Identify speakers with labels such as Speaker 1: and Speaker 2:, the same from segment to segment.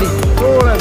Speaker 1: ਦੀ ਥੋੜਾ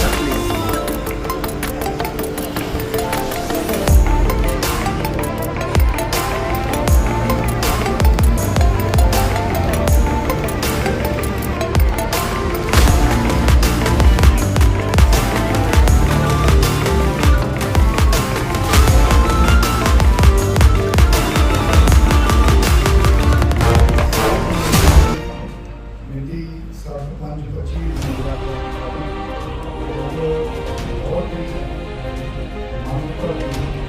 Speaker 2: ਮੰਗ ਭਰੀ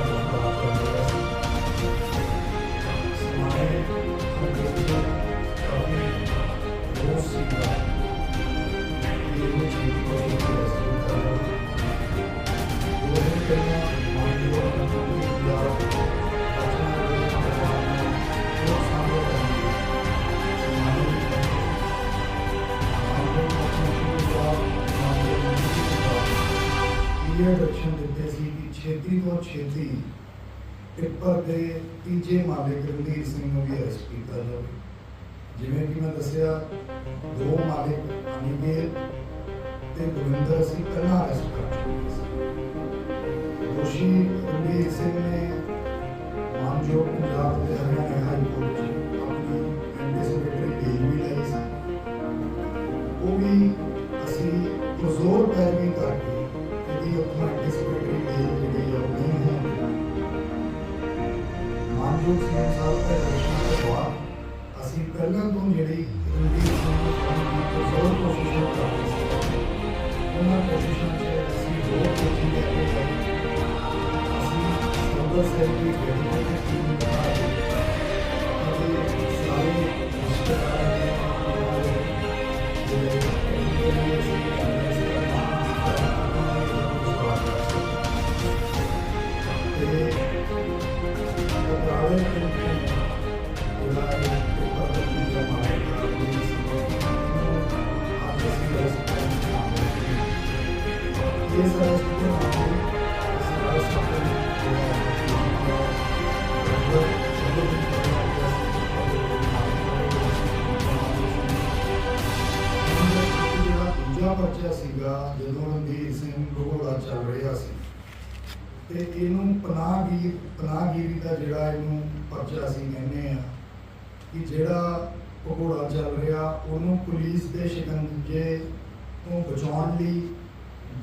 Speaker 2: ਇਹ ਰਚਨ ਦਿੱਤੇ ਸੀ ਕਿ ਛੇਤੀ ਤੋਂ ਛੇਤੀ ਟਿੱਪਰ ਦੇ ਤੀਜੇ ਮਾਲਕ ਰਣਧੀਰ ਸਿੰਘ ਨੂੰ ਵੀ ਅਰੈਸਟ ਕੀਤਾ ਜਾਵੇ। ਜਿਵੇਂ ਕਿ ਮੈਂ ਦੱਸਿਆ, ਦੋ ਮਾਲਕ ਅਨਿਕੇਲ ਤੇ ਗੁਰਿੰਦਰ ਸਿੰਘ ਪਹਿਲਾਂ ਮਾਨਯੋਗ ਸਿੰਘ ਸਾਹਿਬ ਦੇ ਦਰਸ਼ਨਾਂ ਤੋਂ ਅਸੀਂ ਪਹਿਲਾਂ ਤੋਂ ਜਿਹੜੀ ਰਣਜੀਤ ਸਿੰਘ ਕੋਸ਼ਿਸ਼ ਕਰ ਰਹੇ ਸੀ ਉਹਨਾਂ ਕੋਸ਼ਿਸ਼ਾਂ 'ਚ ਅਸੀਂ ਹੋਰ ਕੋਸ਼ਿਸ਼ ਲੈ ਕੇ ਗਏ ਅਸੀਂ ਸੋਦਰ ਸੈਲ ਦੀ ਡੈਡੀਕੇਟਡ ਟੀਮ ਬਣਾ ਕੇ ਅਤੇ ਸਾਰੇ ਰਿਸ਼ਤੇਦਾਰਾਂ ਦੇ ਜਿਹੜੇ ਦੂਜਾ ਬੱਚਾ ਸੀਗਾ ਜਦੋਂ ਰਣਧੀਰ ਸਿੰਘ ਭਗੌੜਾ ਚੱਲ ਰਿਹਾ ਸੀ। ਤੇ ਇਹਨੂੰ ਪਨਾਹਗੀਰ, ਪਨਾਹਗੀਰੀ ਦਾ ਜਿਹੜਾ ਇਹਨੂੰ ਪਰਚਾ ਸੀ ਕਹਿੰਦੇ ਆ ਕਿ ਜਿਹੜਾ ਭਗੌੜਾ ਚੱਲ ਰਿਹਾ, ਉਹਨੂੰ ਪੁਲਿਸ ਦੇ ਸ਼ਿਕੰਜੇ ਤੋਂ ਬਚਾਉਣ ਲਈ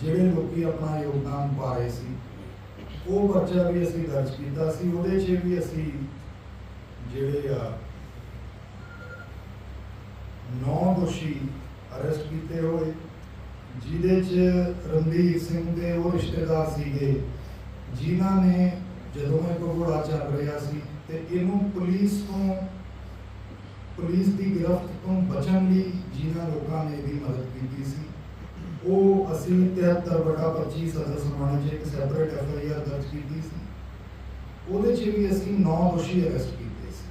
Speaker 2: ਜਿਹੜੇ ਲੋਕੀ ਆਪਣਾ ਯੋਗਦਾਨ ਪਾ ਰਹੇ ਸੀ, ਉਹ ਪਰਚਾ ਵੀ ਅਸੀਂ ਦਰਜ ਕੀਤਾ ਸੀ, ਉਹਦੇ 'ਚ ਵੀ ਅਸੀਂ ਜਿਹੜੇ ਆ, ਨੌ ਦੋਸ਼ੀ ਅਰੈਸਟ ਕੀਤੇ ਹੋਏ, ਜਿਹਦੇ 'ਚ ਰਣਧੀਰ ਸਿੰਘ ਦੇ ਉਹ ਰਿਸ਼ਤੇਦਾਰ ਸੀਗੇ, ਜਿਨ੍ਹਾਂ ਨੇ ਜਦੋਂ ਇਹ ਭਗੌੜਾ ਚੱਲ ਰਿਹਾ ਸੀ ਤੇ ਇਹਨੂੰ ਪੁਲਿਸ ਤੋਂ, ਪੁਲਿਸ ਦੀ ਗ੍ਰਿਫਤ ਤੋਂ ਬਚਣ ਲਈ ਜਿਨ੍ਹਾਂ ਲੋਕਾਂ ਨੇ ਇਹਦੀ ਮਦਦ ਕੀਤੀ ਸੀ। ਉਹ ਅਸੀਂ 73 ਬਟਾ 25 ਸਦਰ ਸਮਾਣੇ 'ਚ ਇੱਕ ਸੈਪਰੇਟ ਐਫ ਆਈ ਆਰ ਦਰਜ ਕੀਤੀ ਸੀ। ਉਹਦੇ 'ਚ ਵੀ ਅਸੀਂ 9 ਦੋਸ਼ੀ ਅਰੈਸਟ ਕੀਤੇ ਸੀ।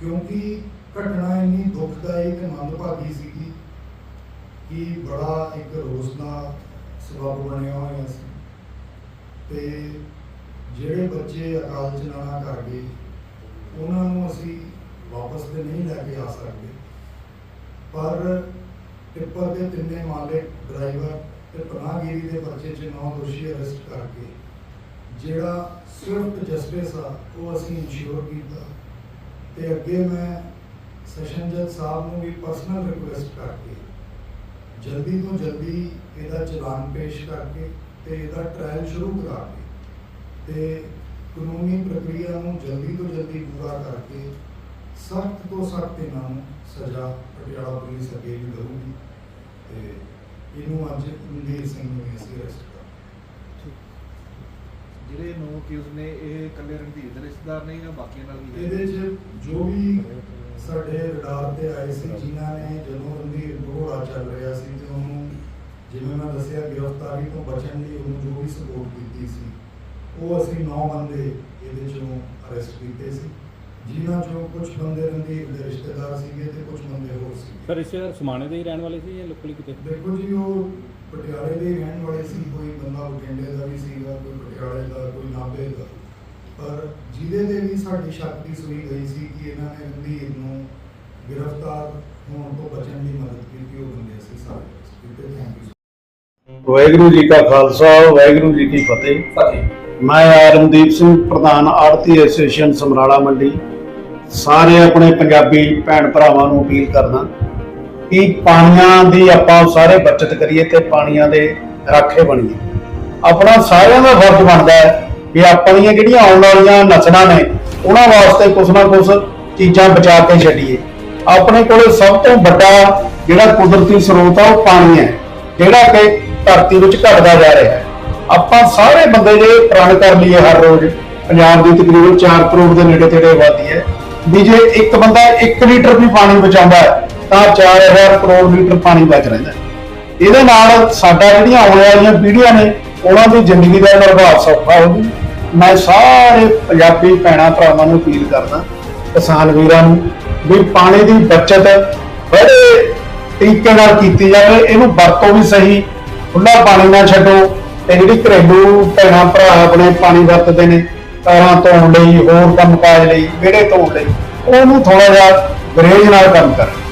Speaker 2: ਕਿਉਂਕਿ ਘਟਨਾ ਇੰਨੀ ਦੁਖਦਾਈ ਤੇ ਮੰਦਭਾਗੀ ਸੀਗੀ ਕਿ ਬੜਾ ਇੱਕ ਰੋਸ ਦਾ ਸਬਬ ਬਣਿਆ ਹੋਇਆ ਸੀ। ਤੇ ਜਿਹੜੇ ਬੱਚੇ ਅਕਾਲ ਚਲਾਣਾ ਕਰ ਗਏ, ਉਹਨਾਂ ਨੂੰ ਅਸੀਂ ਵਾਪਸ ਤੇ ਨਹੀਂ ਲੈ ਕੇ ਆ ਸਕਦੇ। ਪਰ ਟਿੱਪਰ ਦੇ ਤਿੰਨੇ ਮਾਲਕ ਡਰਾਈਵਰ ਤੇ ਪਨਾਹਗੀਰੀ ਦੇ ਪਰਚੇ 'ਚ ਨੌ ਦੋਸ਼ੀ ਅਰੈਸਟ ਕਰਕੇ। ਜਿਹੜਾ ਸਵਿਫਟ ਜਸਟਿਸ ਆ, ਉਹ ਅਸੀਂ ਇੰਸ਼ੋਰ ਕੀਤਾ। ਤੇ ਅੱਗੇ ਮੈਂ ਸੈਸ਼ਨ ਜੱਜ ਸਾਹਿਬ ਨੂੰ ਵੀ ਪਰਸਨਲ ਰਿਕੁਐਸਟ ਕਰਕੇ, ਜਲਦੀ ਤੋਂ ਜਲਦੀ ਇਹਦਾ ਚਲਾਨ ਪੇਸ਼ ਕਰਕੇ ਤੇ ਇਹਦਾ ਟ੍ਰਾਇਲ ਸ਼ੁਰੂ ਕਰਾ ਕੇ ਤੇ ਕਾਨੂੰਨੀ ਪ੍ਰਕਿਰਿਆ ਨੂੰ ਜਲਦੀ ਤੋਂ ਜਲਦੀ ਪੂਰਾ ਕਰਕੇ ਸਖਤ ਤੋਂ ਸਖਤ ਇਹਨਾਂ ਨੂੰ ਸਜ਼ਾ ਪਟਿਆਲਾ ਪੁਲਿਸ ਅੱਗੇ ਵੀ ਦਊਗੀ। ਤੇ ਇਹਨੂੰ ਅੱਜ ਮਨਦੀਪ ਸਿੰਘ ਨੂੰ ਵੀ ਅਸੀਂ ਅਰੈਸਟ ਕਰ
Speaker 1: ਜਿਹੜੇ ਨੌ ਅਕਿਊਜ਼ ਨੇ ਇਹ ਇਕੱਲੇ ਰਣਧੀਰ ਦੇ ਰਿਸ਼ਤੇਦਾਰ ਨੇ ਜਾਂ ਬਾਕੀਆਂ ਨਾਲ ਵੀ ਹੈ?
Speaker 2: ਇਹਦੇ 'ਚ ਜੋ ਵੀ ਸਾਡੇ ਰਡਾਰ ਤੇ ਆਏ ਸੀ ਜਿਨ੍ਹਾਂ ਨੇ ਜਦੋਂ ਰਣਧੀਰ ਘੋੜਾ ਚੱਲ ਰਿਹਾ ਸੀ ਤੇ ਉਹਨੂੰ ਜਿਵੇਂ ਮੈਂ ਦੱਸਿਆ ਗ੍ਰਿਫਤਾਰੀ ਤੋਂ ਬਚਣ ਲਈ ਉਹਨੂੰ ਜੋ ਵੀ ਸਪੋਰਟ ਕੀਤੀ ਸੀ ਉਹ ਅਸੀਂ 9 ਬੰਦੇ ਇਹਦੇ ਚੋਂ ਅਰੈਸਟ ਕੀਤੇ ਸੀ। ਜਿਨ੍ਹਾਂ ਚੋਂ ਕੁਝ ਬੰਦੇ ਰਣਧੀਰ ਦੇ ਰਿਸ਼ਤੇਦਾਰ ਸੀਗੇ ਤੇ ਕੁਝ ਬੰਦੇ ਹੋਰ ਸੀ
Speaker 3: ਸਰ ਰਿਸ਼ਤੇਦਾਰ ਸਮਾਣੇ ਦੇ ਹੀ ਰਹਿਣ ਵਾਲੇ ਸੀ ਜਾਂ ਲੋਕਲੀ ਕਿਤੇ?
Speaker 2: ਦੇਖੋ ਜੀ ਉਹ ਪਟਿਆਲੇ ਦੇ ਹੀ ਰਹਿਣ ਵਾਲੇ ਸੀ। ਕੋਈ ਬੰਦਾ ਬਠਿੰਡੇ ਦਾ ਵੀ ਸੀਗਾ ਕੋਈ ਪਟਿਆਲੇ ਦਾ ਕੋਈ ਨਾਭੇ ਦਾ। ਪਰ ਜਿਹਦੇ ਤੇ ਵੀ ਸਾਡੀ ਸ਼ੱਕ ਦੀ ਸੂਈ ਗਈ ਸੀ ਕਿ ਇਹਨਾਂ ਨੇ ਰਣਧੀਰ ਨੂੰ ਗ੍ਰਿਫਤਾਰ ਹੋਣ ਤੋਂ ਬਚਣ ਦੀ ਮਦਦ ਕੀਤੀ ਉਹ ਬੰਦੇ ਅਸੀਂ ਸਾਰੇ। ਕੀਤੇ ਥੈਂਕ ਯੂ
Speaker 4: ਵਾਹਿਗੁਰੂ ਜੀ ਕਾ ਖਾਲਸਾ ਵਾਹਿਗੁਰੂ ਜੀ ਕੀ ਫਤਿਹ।
Speaker 1: ਫਤਿਹ।
Speaker 4: ਮੈਂ ਆਰਮਦੀਪ ਸਿੰਘ ਪ੍ਰਧਾਨ ਆੜਤੀ ਐਸੋਸੀਏਸ਼ਨ ਸਮਰਾਲਾ ਮੰਡੀ। ਸਾਰੇ ਆਪਣੇ ਪੰਜਾਬੀ ਭੈਣ ਭਰਾਵਾਂ ਨੂੰ ਅਪੀਲ ਕਰਦਾ ਕਿ ਪਾਣੀਆਂ ਦੀ ਆਪਾਂ ਸਾਰੇ ਬਚਤ ਕਰੀਏ ਤੇ ਪਾਣੀਆਂ ਦੇ ਰਾਖੇ ਬਣੀਏ। ਆਪਣਾ ਸਾਰਿਆਂ ਦਾ ਫਰਜ਼ ਬਣਦਾ ਹੈ ਕਿ ਆਪਣੀਆਂ ਜਿਹੜੀਆਂ ਆਉਣ ਵਾਲੀਆਂ ਨਸਲਾਂ ਨੇ, ਉਹਨਾਂ ਵਾਸਤੇ ਕੁਛ ਨਾ ਕੁਛ ਚੀਜ਼ਾਂ ਬਚਾ ਕੇ ਛੱਡੀਏ। ਆਪਣੇ ਕੋਲੇ ਸਭ ਤੋਂ ਵੱਡਾ ਜਿਹੜਾ ਕੁਦਰਤੀ ਸਰੋਤ ਆ, ਉਹ ਪਾਣੀ ਹੈ, ਜਿਹੜਾ ਕਿ ਧਰਤੀ ਵਿੱਚ ਘਟਦਾ ਜਾ ਰਿਹਾ ਹੈ। ਆਪਾਂ ਸਾਰੇ ਬੰਦੇ ਜੇ ਪ੍ਰਣ ਕਰ ਲਈਏ ਹਰ ਰੋਜ਼, ਪੰਜਾਬ ਦੀ ਤਕਰੀਬਨ 4 ਕਰੋੜ ਦੇ ਨੇੜੇ ਤੇੜੇ ਆਬਾਦੀ ਹੈ। ਵੀ ਜੇ ਇੱਕ ਬੰਦਾ 1 ਲੀਟਰ ਵੀ ਪਾਣੀ ਬਚਾਉਂਦਾ ਹੈ, ਤਾਂ 4000 ਕਰੋੜ ਲੀਟਰ ਪਾਣੀ ਬਚ ਰਹਿੰਦਾ ਇਹਦੇ ਨਾਲ ਸਾਡਾ ਜਿਹੜੀਆਂ ਆਉਣ ਵਾਲੀਆਂ ਪੀੜ੍ਹੀਆਂ ਨੇ, ਉਹਨਾਂ ਦੀ ਜ਼ਿੰਦਗੀ ਦਾ ਨਿਰਵਾਹ ਸੌਖਾ ਹੋ ਮੈਂ ਸਾਰੇ ਪੰਜਾਬੀ ਭੈਣਾਂ ਭਰਾਵਾਂ ਨੂੰ ਅਪੀਲ ਕਰਦਾ, ਕਿਸਾਨ ਵੀਰਾਂ ਨੂੰ ਵੀ ਪਾਣੀ ਦੀ ਬਚਤ ਬੜੇ ਤਰੀਕੇ ਨਾਲ ਕੀਤੀ ਜਾਵੇ, ਇਹਨੂੰ ਵਰਤੋਂ ਵੀ ਸਹੀ ਖੁੱਲਾ ਪਾਣੀ ਨਾ ਛੱਡੋ। ਤੇ ਜਿਹੜੀ ਘਰੇਲੂ ਭੈਣਾਂ ਭਰਾ ਆਪਣੇ ਪਾਣੀ ਵਰਤਦੇ ਨੇ ਕਾਰਾਂ ਧੋਣ ਲਈ, ਹੋਰ ਕੰਮ ਕਾਜ ਲਈ, ਵਿਹੜੇ ਧੋਣ ਲਈ, ਉਹਨੂੰ ਥੋੜਾ ਜਿਹਾ ਗਰੇਜ ਨਾਲ ਕੰਮ ਕਰੋ।